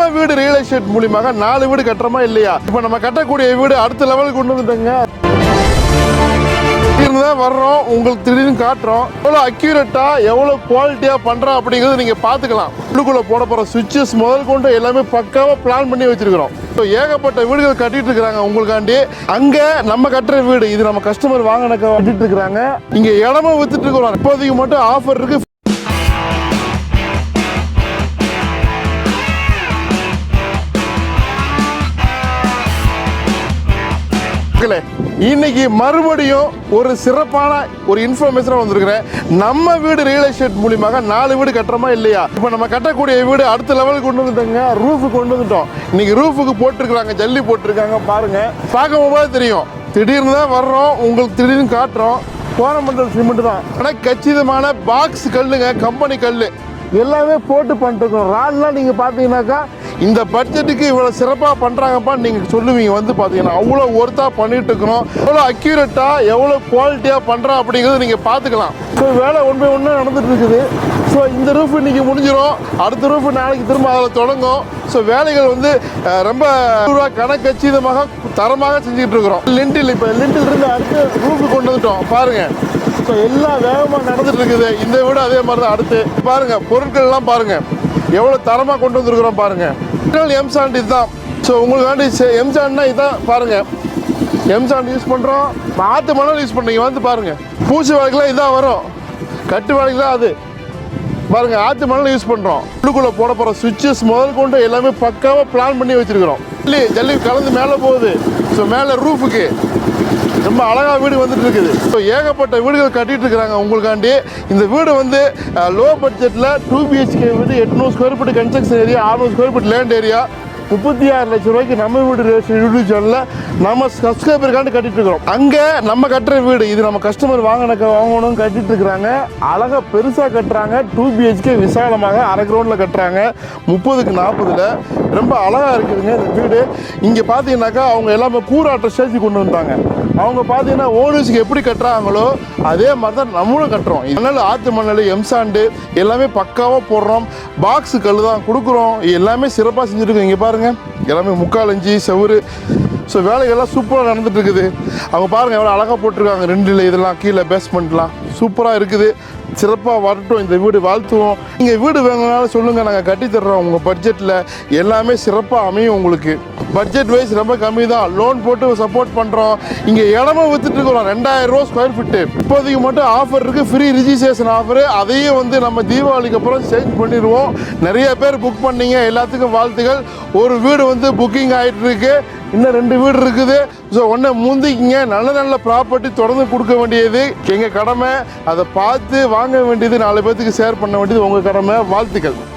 நம்ம வீடு real estate மூலியமாக நாலு வீடு கட்டுறோமா இல்லையா? இப்போ நம்ம கட்டக்கூடிய வீடு அடுத்த லெவலுக்கு கொண்டு வந்துட்டங்க. தான் வர்றோம். உங்களுக்கு திடீர்னு காட்டுறோம். எவ்வளோ அக்யூரேட்டா எவ்வளோ குவாலிட்டியா பண்றோம் அப்படிங்கிறது நீங்க பாத்துக்கலாம் உள்ளுக்குள்ள போட போற சுவிட்சஸ் முதல் கொண்டு எல்லாமே பக்காவா பிளான் பண்ணி வச்சிருக்கிறோம். ஏகப்பட்ட வீடுகள் கட்டிட்டு இருக்கிறாங்க உங்களுக்காண்டி. அங்க நம்ம கட்டுற வீடு இது நம்ம கஸ்டமர் வாங்கினக்க கட்டிட்டு இருக்கிறாங்க. இங்க இடமும் வித்துட்டு இருக்கிறோம். இப்போதைக்கு மட்டும் ஆஃபர் இருக்கு. மக்களே, இன்னைக்கு மறுபடியும் ஒரு சிறப்பான ஒரு இன்ஃபர்மேஷனாக வந்திருக்கிறேன். நம்ம வீடு ரியல் எஸ்டேட் மூலியமாக நாலு வீடு கட்டுறோமா இல்லையா? இப்போ நம்ம கட்டக்கூடிய வீடு அடுத்த லெவலுக்கு கொண்டு வந்துட்டோங்க. ரூஃபு கொண்டு வந்துட்டோம். இன்னைக்கு ரூஃபுக்கு போட்டிருக்கிறாங்க ஜல்லி போட்டிருக்காங்க பாருங்க. பார்க்கும் போது தெரியும். திடீர்னு தான் வர்றோம். உங்களுக்கு திடீர்னு காட்டுறோம். கோரமண்டல் சிமெண்ட் தான். ஆனால் கச்சிதமான பாக்ஸ் கல்லுங்க கம்பெனி கல் எல்லாமே போட்டு பண்ணிட்டு இருக்கோம். ராட்லாம் நீங்கள் பார்த்தீங்கன்னாக்கா இந்த பட்ஜெட்டுக்கு இவ்வளோ சிறப்பாக பண்ணுறாங்கப்பா நீங்கள் சொல்லுவீங்க. வந்து பார்த்தீங்கன்னா அவ்வளோ ஒர்த்தாக பண்ணிட்டு இருக்கிறோம். எவ்வளோ அக்யூரேட்டாக எவ்வளோ குவாலிட்டியாக பண்ணுறோம் அப்படிங்கிறது நீங்கள் பார்த்துக்கலாம் ஸோ வேலை ஒன் ஒன்று நடந்துட்டு இருக்குது. ஸோ இந்த ரூஃப் இன்றைக்கி முடிஞ்சிடும் அடுத்த ரூஃப் நாளைக்கு திரும்ப அதில் தொடங்கும். ஸோ வேலைகள் வந்து ரொம்ப ரூபா கணக்கச்சிதமாக தரமாக செஞ்சுக்கிட்டு இருக்கிறோம். லிண்டில் இப்போ லிண்டில் இருந்து அடுத்து ரூஃபு கொண்டு வந்துட்டோம். பாருங்கள் ஸோ எல்லாம் வேகமாக நடந்துட்டு இருக்குது. இந்த வீடு அதே மாதிரி தான் அடுத்து. பாருங்கள் பொருட்கள்லாம் பாருங்கள் எவ்வளோ தரமாக கொண்டு வந்திருக்கிறோம் பாருங்க எம் சாண்ட் இதுதான். ஸோ உங்களுக்காண்டி எம் சாண்ட்னா இதான் பாருங்க. எம் சாண்ட் யூஸ் பண்ணுறோம் ஆற்று மணல் யூஸ் பண்ணுறீங்க வந்து பாருங்க. பூச்சி வேலைக்கெல்லாம் இதான் வரும். கட்டு வேலைக்கு அது. பாருங்க ஆற்று மணல் யூஸ் பண்ணுறோம் உள்ளுக்குள்ளே போட போகிற சுவிட்சஸ் முதல் கொண்டு எல்லாமே பக்காவாக பிளான் பண்ணி வச்சிருக்கிறோம். ஜல்லி ஜல்லி கலந்து மேலே போகுது. ஸோ மேலே ரூஃபுக்கு ரொம்ப அழகா வீடு வந்துட்டு இருக்குது. ஸோ ஏகப்பட்ட வீடுகள் கட்டிட்டு இருக்கிறாங்க உங்களுக்காண்டி. இந்த வீடு வந்து லோ பட்ஜெட்டில் டூ பிஹெச்கே வீடு எட்நூறு ஸ்கொயர் ஃபீட் கன்ஸ்ட்ரக்ஷன் ஏரியா அறுநூறு ஸ்கொயர் ஃபீட் லேண்ட் ஏரியா முப்பத்தி ஆறு லட்சம் ரூபாய்க்கு நம்ம வீடு யூடியூப் சேனலில் நம்ம சப்ஸ்கிரைபருக்காண்டு கட்டிட்டு இருக்கிறோம் அங்கே நம்ம கட்டுற வீடு இது நம்ம கஸ்டமர் வாங்கினக்க வாங்கணும் கட்டிட்டு இருக்கிறாங்க அழகாக பெருசாக கட்டுறாங்க. டூ பிஹெச்கே விசாலமாக அரை கிரவுண்டில் கட்டுறாங்க. முப்பதுக்கு நாற்பதில் ரொம்ப அழகாக இருக்குதுங்க இந்த வீடு. இங்கே பார்த்தீங்கன்னாக்கா அவங்க எல்லாமே கூறாட்ட ஸ்டேஜ் கொண்டு வந்தாங்க. அவங்க பார்த்தீங்கன்னா ஓனர்ஸுக்கு எப்படி கட்டுறாங்களோ அதே மாதிரி தான் நம்மளும் கட்டுறோம். இதனால் ஆற்று மணல் எம்சாண்டு எல்லாமே பக்காவாக போடுறோம். பாக்ஸு கல் தான் கொடுக்குறோம். எல்லாமே சிறப்பாக செஞ்சுருக்கோம். இங்கே பாருங்கள் எல்லாமே முக்கால் இஞ்சி செவரு ஸோ வேலைகள்லாம் சூப்பராக நடந்துட்டு இருக்குது. அவங்க பாருங்கள் எவ்வளோ அழகாக போட்டிருக்காங்க. ரெண்டில் இதெல்லாம் கீழே பேஸ்மெண்ட்லாம் சூப்பராக இருக்குது. சிறப்பாக வரட்டும் இந்த வீடு வாழ்த்துவோம். நீங்கள் வீடு வேணும்னாலும் சொல்லுங்கள் நாங்கள் கட்டித்தர்றோம் உங்கள் பட்ஜெட்டில் எல்லாமே சிறப்பாக அமையும் உங்களுக்கு. பட்ஜெட் வைஸ் ரொம்ப கம்மி தான் லோன் போட்டு சப்போர்ட் பண்ணுறோம் இங்கே இடமும் வித்துட்டு இருக்கிறோம் ரெண்டாயிரம் ரூபா ஸ்கொயர் ஃபீட்டு இப்போதைக்கு மட்டும் ஆஃபர் இருக்குது ஃப்ரீ ரிஜிஸ்ட்ரேஷன் ஆஃபரு அதையும் வந்து நம்ம தீபாவளிக்கு அப்புறம் சேஞ்ச் பண்ணிடுவோம். நிறைய பேர் புக் பண்ணீங்க. எல்லாத்துக்கும் வாழ்த்துகள் ஒரு வீடு வந்து புக்கிங் ஆகிட்டு இருக்கு. இன்னும் ரெண்டு வீடு இருக்குது. ஸோ ஒன்றை முந்திக்கிங்க. நல்ல நல்ல ப்ராப்பர்ட்டி தொடர்ந்து கொடுக்க வேண்டியது. எங்கள் கடமை. அதை பார்த்து வாங்க வேண்டியது நாலு பேர்த்துக்கு ஷேர் பண்ண வேண்டியது உங்கள் கடமை. வாழ்த்துக்கள்.